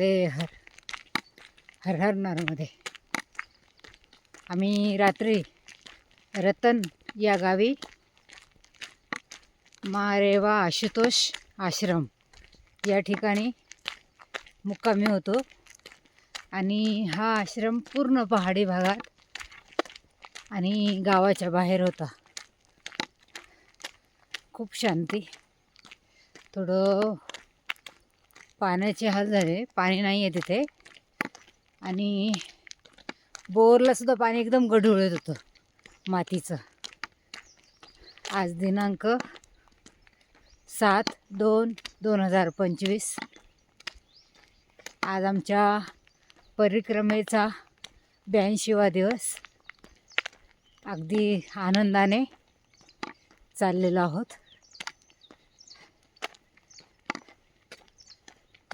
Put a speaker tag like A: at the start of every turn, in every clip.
A: नर्मदे हर हर हर नर्मदे आम्ही रात्री रतन या गावी मारेवा आशुतोष आश्रम या ठिकाणी मुक्कामी होतो. आणि हा आश्रम पूर्ण पहाडी भागात आणि गावाच्या बाहेर होता. खूप शांती. थोडं पाण्याचे हाल झाले. पाणी नाही आहे तिथे. आणि बोरला सुद्धा पाणी एकदम गढूळ येत होतं. मातीचं. आज दिनांक सात दोन दोन हजार पंचवीस. आज आमच्या परिक्रमेचा ब्याऐंशीवा दिवस. अगदी आनंदाने चाललेलो आहोत.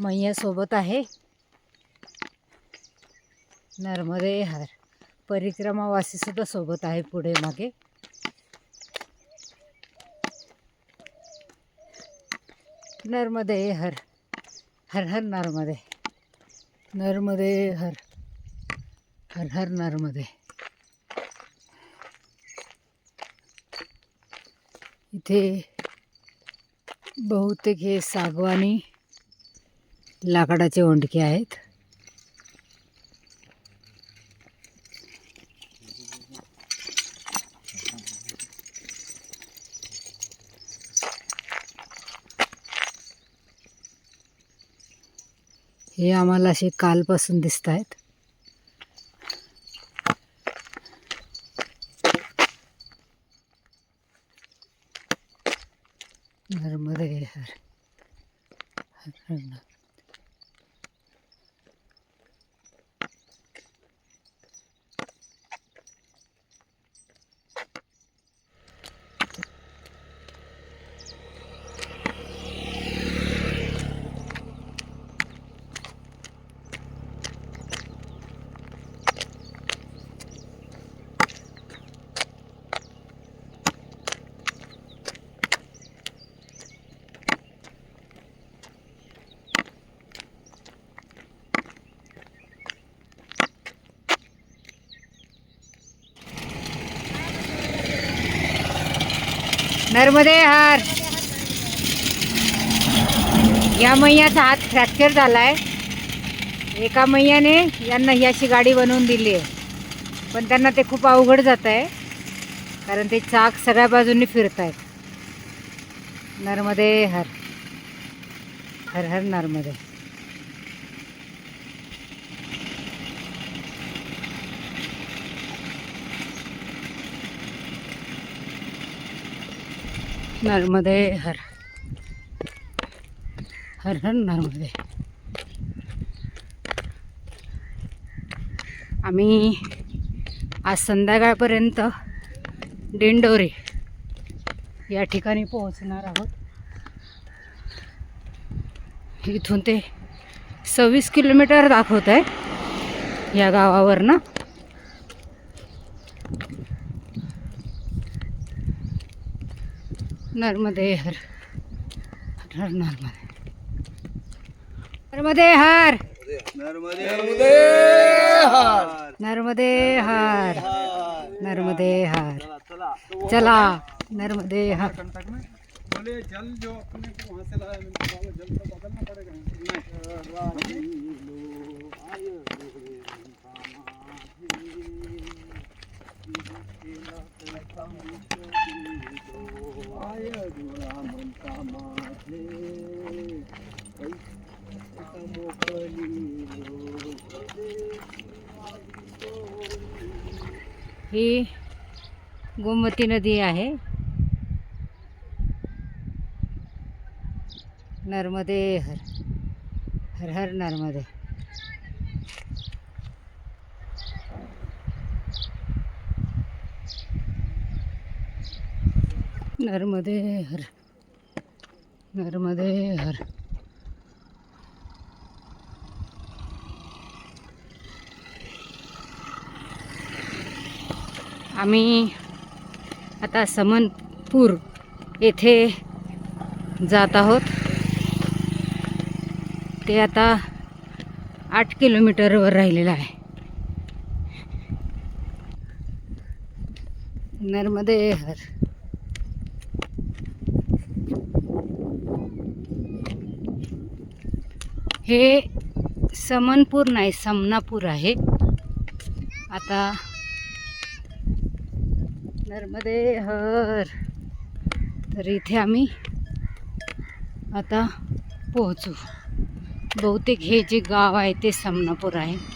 A: मैया सोबत आहे. नर्मदे हर. परिक्रमावासीसुद्धा सोबत आहे पुढे मागे. नर्मदे हर. हर हर नर्मदे. नर्मदे हर. हर हर नर्मदे. इथे बहुतेक हे सागवानी लाकडाचे ओंडके आहेत. हे आम्हाला असे कालपासून दिसत आहेत नर्मदे हर हर नर्मदे हार. या मैयाचा हात फ्रॅक्चर झाला आहे एका मैयाने यांना ही अशी गाडी बनवून दिली आहे. पण त्यांना ते खूप अवघड जात आहे कारण ते चाक सगळ्या बाजूंनी फिरत आहेत नर्मदे हर. हर हर नर्मदे. नर्मदे हर. हर हर नर्मदे. आम्ही आज संध्याकाळपर्यंत दिंडोरी या ठिकाणी पोहोचणार आहोत. इथून ते सव्वीस किलोमीटर दाखवत आहे या गावावरनं. नर्मदे हर हर हर नर्मदे हर नर्मदे हर नर्मदे हर नर्मदे हर चला। नर्मदे हर
B: बोले, जल जो अपने को वहाँ से लाया जल तो बदलना पड़ेगा
A: ही गोमती नदी आहे. नर्मदे हर हर हर नर्मदे. नर्मदे हर नर्मदे हर आम्ही आता समनपूर येथे जात आहोत. ते आता आठ किलोमीटरवर राहिलेलं आहे. नर्मदे हर हे समनपूर नाही समनापूर आहे. आता नर्मदे हर. तर इथे आम्ही आता पोहोचू. बहुतेक हे जे गाव आहे ते समनापूर आहे.